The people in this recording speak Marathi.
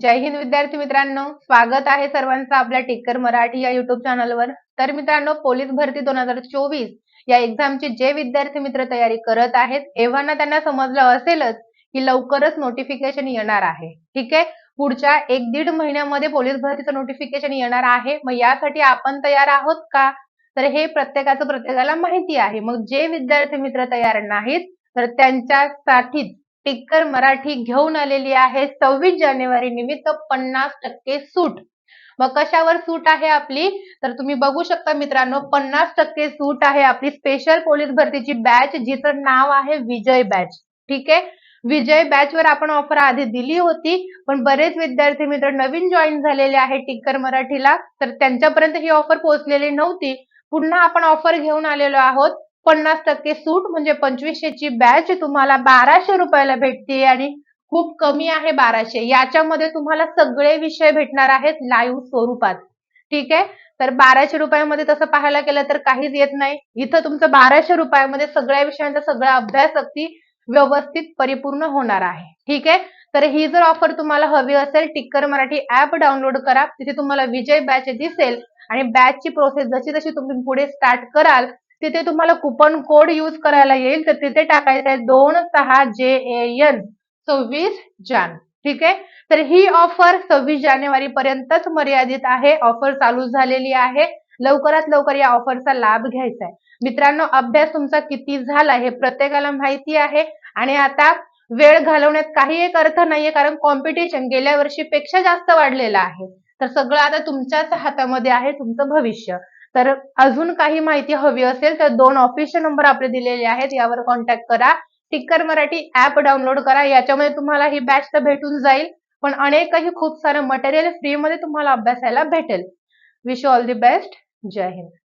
जय हिंद विद्यार्थी मित्रांनो. स्वागत आहे सर्वांचं आपल्या टिक्कर मराठी या युट्यूब चॅनलवर तर मित्रांनो पोलीस भरती दोन हजार चोवीस या एक्झामची जे विद्यार्थी मित्र तयारी करत आहेत एव्हाना त्यांना समजलं असेलच की लवकरच नोटिफिकेशन येणार आहे. ठीक आहे? पुढच्या एक दीड महिन्यामध्ये पोलीस भरतीचं नोटिफिकेशन येणार आहे. मग यासाठी आपण तयार आहोत का? तर हे प्रत्येकाचं प्रत्येकाला माहिती आहे. मग जे विद्यार्थी मित्र तयार नाहीत तर त्यांच्यासाठीच टिक्कर मराठी घेऊन आलेली आहे. सव्वीस जानेवारी निमित्त पन्नास टक्के सूट. मग कशावर सूट आहे आपली? तर तुम्ही बघू शकता मित्रांनो पन्नास टक्के सूट आहे आपली स्पेशल पोलीस भरतीची बॅच जिचं नाव आहे विजय बॅच ठीक आहे? विजय बॅच वर आपण ऑफर आधी दिली होती पण बरेच विद्यार्थी मित्र नवीन जॉईन झालेले आहे टिक्कर मराठीला. तर त्यांच्यापर्यंत ही ऑफर पोहोचलेली नव्हती. पुन्हा आपण ऑफर घेऊन आलेलो आहोत. पन्नास टक्के सूट म्हणजे पंचवीसशेची बॅच तुम्हाला बाराशे रुपयाला भेटते आणि खूप कमी आहे बाराशे. याच्यामध्ये तुम्हाला सगळे विषय भेटणार आहेत लाईव्ह स्वरूपात. ठीक आहे? तर बाराशे रुपयामध्ये तसं पाहायला गेलं तर काहीच येत नाही. इथं तुमचं बाराशे रुपयामध्ये सगळ्या विषयांचा सगळा अभ्यास अगदी व्यवस्थित परिपूर्ण होणार आहे. ठीक आहे? तर ही जर ऑफर तुम्हाला हवी असेल टिक्कर मराठी ऍप डाउनलोड करा. तिथे तुम्हाला विजय बॅच दिसेल आणि बॅचची प्रोसेस जशी जशी तुम्ही पुढे स्टार्ट कराल तिथे तुम्हाला कुपन कोड यूज करायला येईल. तर तिथे टाकायचं आहे दोन सहा जे एन. सव्वीस जान. ठीक आहे? तर ही ऑफर सव्वीस जानेवारी पर्यंतच मर्यादित आहे. ऑफर चालू झालेली आहे. लवकरात लवकर या ऑफरचा लाभ घ्यायचा आहे. मित्रांनो अभ्यास तुमचा किती झाला हे प्रत्येकाला माहिती आहे. आणि आता वेळ घालवण्यात काही एक अर्थ नाहीये कारण कॉम्पिटिशन गेल्या वर्षीपेक्षा जास्त वाढलेलं आहे. तर सगळं आता तुमच्याच हातामध्ये आहे तुमचं भविष्य. तर अजून काही माहिती हवी असेल तर दोन ऑफिशियल नंबर आपले दिलेले आहेत यावर कॉन्टॅक्ट करा. टिक्कर मराठी ऍप डाउनलोड करा. याच्यामध्ये तुम्हाला ही बॅच तर भेटून जाईल पण अनेकही खूप सारं मटेरियल फ्रीमध्ये तुम्हाला अभ्यासायला भेटेल. विश ऑल दी बेस्ट जय हिंद.